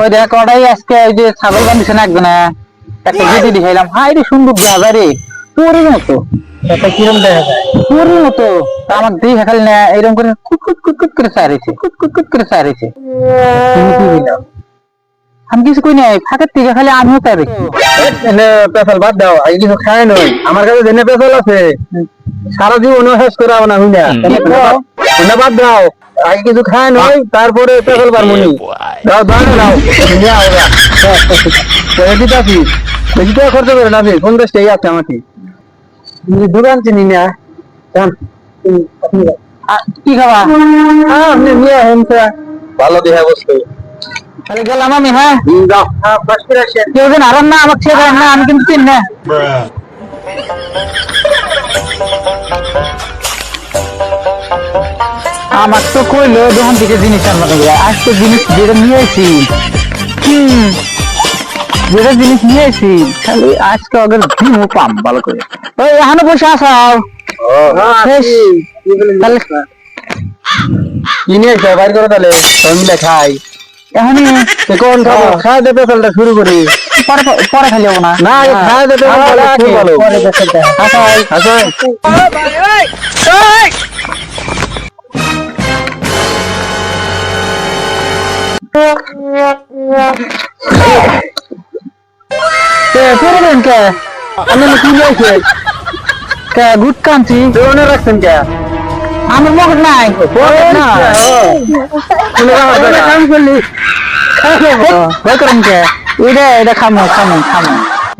ওই দেখ ওটাই আজকে ওই যে ছাগল বান্ধিছে না একজনে একটা ভিডিও দেখাইলাম। হাই রে সুন্দর দেখা রে মতো। এটা কিরম দেখা যায়? মতো। আমার দেখে খালি না এরকম করে কুট কুট কুট কুট করে সারিছে কুট কুট কুট করে সারিছে তুমি কি দিলাম আমি কিছু কই নাই ফাঁকের থেকে খালি আমিও পেছাল বাদ দাও আগে কিছু খায় নই। আমার কাছে জেনে পেছাল আছে সারা জীবন শেষ করে না হুই না বাদ দাও। আগে কিছু খায় নই তারপরে পেছাল পারমুনি দাও দাও দাও নিয়ে বেশি টাকা খরচ করে না পঞ্চাশ টাকা আছে আমাকে। দোকান চিনি না? কি খাবা? হ্যাঁ, আপনি নিয়ে তো। ভালো দেখা বস্তু। তাহলে গেলাম আমি হ্যাঁ? যাও। হ্যাঁ কেউ যেন আরাম না আমাকে ছেড়ে দেন না আমি কিন্তু চিন না। আমার তো কইলো দোকান থেকে জিনিস আনবার লাগে। আজ তো জিনিস যেটা নিয়ে আসি হুম। যেটা জিনিস নিয়ে আসি খালি আজকে ওদের ভিমও পাম ভালো করে। ওই এখানে বসে আসাও তাহলে কি নিয়ে আসবে? বাইর করে তাহলে। সবাই মিলে খাই এখনই তো কোন খাব। খাওয়া দেবে পেছালটা শুরু করি। পরে পরে খালি যাব না। না খাওয়া দেবে পেছালটা পরে পেছালটা। কে পরে দেন কে আমি কি আসে কে গুড কান্ট্রি জোনে রাখছেন কে? আমার মগজ নাই। না। তুমি কাম করলি। ভয় করেন কে? এটা এটা খামো খামো খামো।